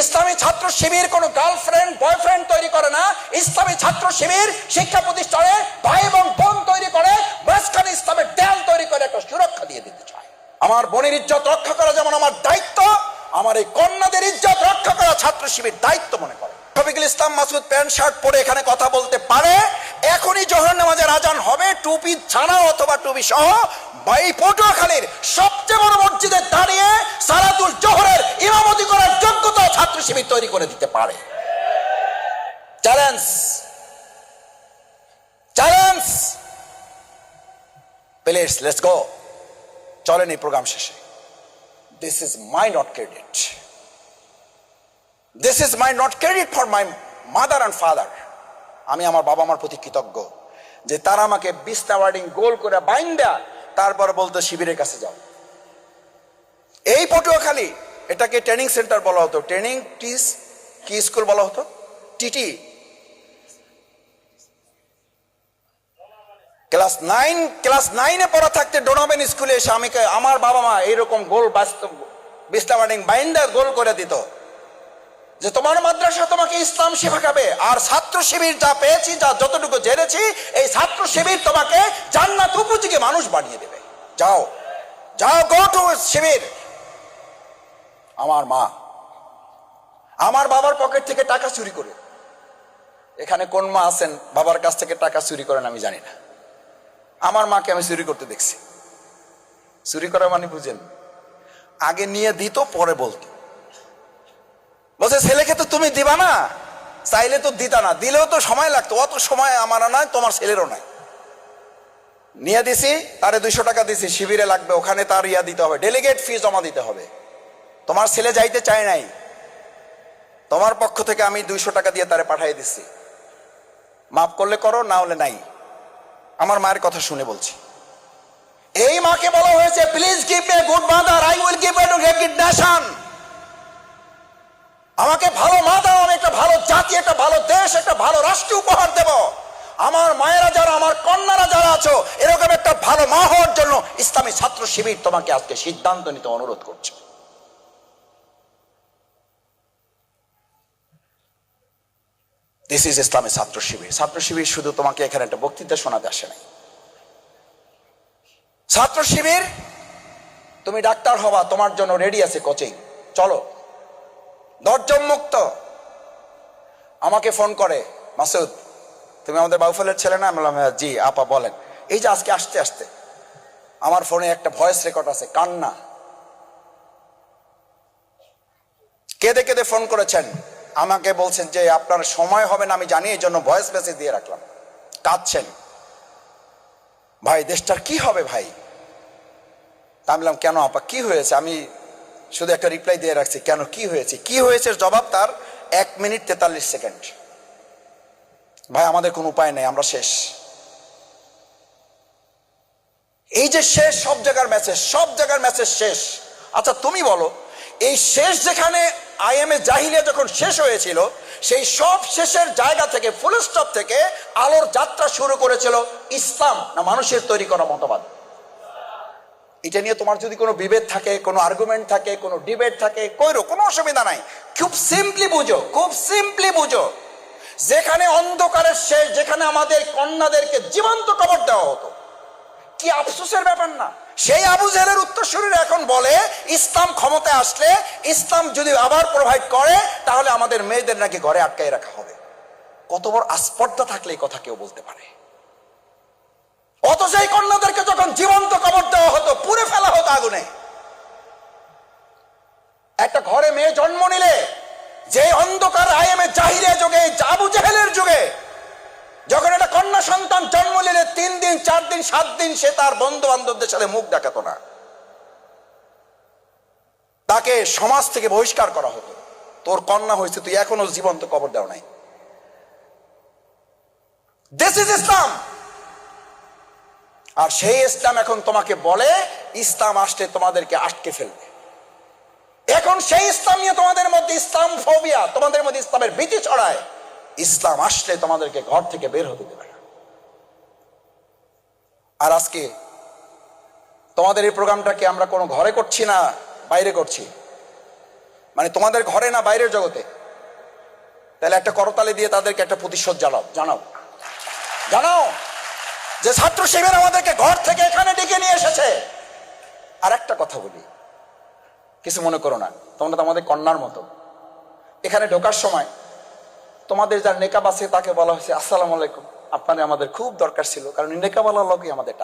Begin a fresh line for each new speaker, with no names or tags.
ইসলামী ছাত্র শিবির কোনো girlfriend boyfriend তৈরি করে না। ইসলামী ছাত্র শিবির শিক্ষা প্রতিষ্ঠানে ভাই এবং বোন তৈরি করে, মাঝখানে ইসলামের দেয়াল তৈরি করে একটা সুরক্ষা দিয়ে দিতে চায়। আমার বোনের ইজ্জত রক্ষা করা যেমন আমার দায়িত্ব, আমার এই কন্যাদের ইজ্জত রক্ষা করা ছাত্র শিবির দায়িত্ব মনে করে। শফিকুল ইসলাম মাসুদ প্যান্ট শার্ট পরে এখানে কথা বলতে পারে নামাজের আজান হবে, টুপি ছাড়া অথবা টুপি সহ, বাই পটুয়াখালীর সবচেয়ে বড় মসজিদে দাঁড়িয়ে সালাতুল জোহরের ইমামতি করার যোগ্যতা ছাত্র শিবির তৈরি করে দিতে পারে। Challenge challenge please let's go চলেন এই প্রোগ্রাম শেষে। This is my not credit this is my not credit for my mother and father আমি আমার বাবা মার প্রতি কৃতজ্ঞ। যে তারা আমাকে বিস্তা ওয়ার্ডিং গোল করে বাইন্দা, তারপর বলতো, শিবিরের কাছে যাও। এই পটুয়াখালী, এটাকে ট্রেনিং সেন্টার বলা হতো। ট্রেনিং টিস কি স্কুল বলা হতো? টিটি। ক্লাস নাইন, ক্লাস নাইনে পড়া থাকতে ডোনাবেন স্কুলে এসে আমাকে, আমার বাবা মা এইরকম গোল বাস্তব ওয়ার্ডিং বাইন্দা গোল করে দিত। যে তোমার মাদ্রাসা তোমাকে ইসলাম শেখাবে, আর ছাত্র শিবির যা পেয়েছি, যা যতটুকু জেনেছি, এই ছাত্র শিবির তোমাকে জান্নাত উপযোগী মানুষ বানিয়ে দেবে। যাও যাও গো টু শিবির। আমার মা, আমার বাবার পকেট থেকে টাকা চুরি করে। এখানে কোন মা আছেন, বাবার কাছ থেকে টাকা চুরি করেন আমি জানি না। আমার মাকে আমি চুরি করতে দেখছি। চুরি করা মানে বুঝেন, আগে নিয়ে দিত, পরে বলতো। বলছে, ছেলেকে তো তুমি দিবা না। চাইলে তো দিতা না। দিলেও তো সময় লাগতো। অত সময় আমারও নয় তোমার ছেলেরও নাই। নিয়ে দিছি, তারে দুইশো টাকা দিছি, শিবিরে লাগবে, ওখানে তার ইয়া দিতে হবে। ডেলিগেট ফি জমা দিতে হবে। তোমার ছেলে যাইতে চায় নাই। তোমার পক্ষ থেকে আমি দুইশো টাকা দিয়ে তারে পাঠিয়ে দিচ্ছি মাফ করলে করো, না হলে নাই। আমার মায়ের কথা শুনে বলছি। এই মাকে বলা হয়েছে please give me good mother I will give to good nation আমাকে ভালো মা দাও, আমি একটা ভালো জাতি, একটা ভালো দেশ, একটা ভালো রাষ্ট্র উপহার দেব। আমার মায়েরা যারা, আমার কন্যারা যারা আছো, এরকম একটা ভালো মা হওয়ার জন্য ইসলামী ছাত্র শিবির তোমাকে আজকে সিদ্ধান্ত নিতে অনুরোধ করছে। দিস ইজ ইসলামী ছাত্র শিবির। ছাত্র শিবির শুধু তোমাকে এখানে একটা বক্তৃতা শোনাতে আসে নাই। ছাত্র শিবির, তুমি ডাক্তার হবা, তোমার জন্য রেডি আছে কোচিং চলো। দশজন মুক্ত। আমাকে ফোন করে মাসুদ তুমি আমাদের বাউফলের ছেলে না? বললাম "হ্যাঁ, জি আপা বলেন। এই যে আজকে আসতে আসতে আমার ফোনে একটা ভয়েস রেকর্ড আছে কান্না। কেঁদে কেঁদে ফোন করেছেন। আমাকে বলছেন যে আপনার সময় হবে না আমি জানি এই জন্য ভয়েস মেসেজ দিয়ে রাখলাম। কাঁদছেন। ভাই দেশটার কি হবে ভাই? তা বললাম কেন আপা? কি হয়েছে? আমি শুধু একটা রিপ্লাই দিয়ে রাখছি, কেন, কি হয়েছে? কি হয়েছে জবাব তার এক মিনিট তেতাল্লিশ সেকেন্ড। ভাই, আমাদের কোনো উপায় নেই, আমরা শেষ। এই যে শেষ, সব জায়গার মেসেজ সব জায়গার মেসেজ শেষ। আচ্ছা তুমি বলো, এই শেষ যেখানে আইএমএ জাহিলিয়া যখন শেষ হয়েছিল, সেই সব শেষের জায়গা থেকে ফুল স্টপ থেকে আলোর যাত্রা শুরু করেছিল ইসলাম না মানুষের তৈরি করা মতবাদ? এটা নিয়ে তোমার যদি কোনো বিভেদ থাকে, কোনো আর্গুমেন্ট থাকে, কোনো ডিবেট থাকে, কইরো, কোনো অসুবিধা নাই। খুব সিম্পলি বুঝো, খুব সিম্পলি বুঝো। যেখানে অন্ধকারের শেষ, যেখানে আমাদের কন্যাদেরকে জীবন্ত কবর দেওয়া হতো। কি আফসোসের ব্যাপার না? সেই আবু জেলের উত্তরসূরিরা এখন বলে, ইসলাম ক্ষমতায় আসলে, ইসলাম যদি আবার প্রোভাইড করে, তাহলে আমাদের মেয়েদের নাকি ঘরে আটকাই রাখা হবে। কত বড় আস্পর্ধা থাকলে এই কথা কেউ বলতে পারে। অথচ এই কন্যাদেরকে যখন জীবন্ত কবর দেওয়া হতো, পুড়ে ফেলা হতো আগুনে। একটা ঘরে মেয়ে জন্ম নিলে, যে অন্ধকার যুগে জাহেলের যুগে, যখন একটা কন্যা সন্তান জন্ম নিলে, তিন দিন, চার দিন, সাত দিন সে তার বন্ধু বান্ধবদের সাথে মুখ দেখাতো না। তাকে সমাজ থেকে বহিষ্কার করা হতো। তোর কন্যা হয়েছে, তুই এখনও জীবন্ত কবর দেও নাই। দিস ইজ ইসলাম আর সেই ইসলাম এখন তোমাকে বলে, ইসলাম আসলে তোমাদেরকে আটকে ফেলবে। এখন সেই ইসলাম নিয়ে তোমাদের মধ্যে ইসলাম ফোবিয়া তোমাদের মধ্যে ইসলামের ভীতি ছড়ায়। ইসলাম আসলে তোমাদেরকে ঘর থেকে বের হতে দেবে না। আর আজকে তোমাদের এই প্রোগ্রামটাকে আমরা কোনো ঘরে করছি না, বাইরে করছি। মানে তোমাদের ঘরে না বাইরের জগতে। তাহলে একটা করতালি দিয়ে তাদেরকে একটা প্রতিশোধ জানাও জানাও। জানাও। যে ছাত্র শিবির আমাদেরকে ঘর থেকে এখানে ডেকে নিয়ে এসেছে। আর একটা কথা বলি। কিছু মনে করো না। তোমরা তো আমাদের কন্যার মতো। এখানে ঢোকার সময় তোমাদের যার নেকাব আছে তাকে বলা হয়েছে, আসসালাম আলাইকুম। আপনার আমাদের খুব দরকার ছিল, কারণ নেকাবালার লোকই আমাদের টাকা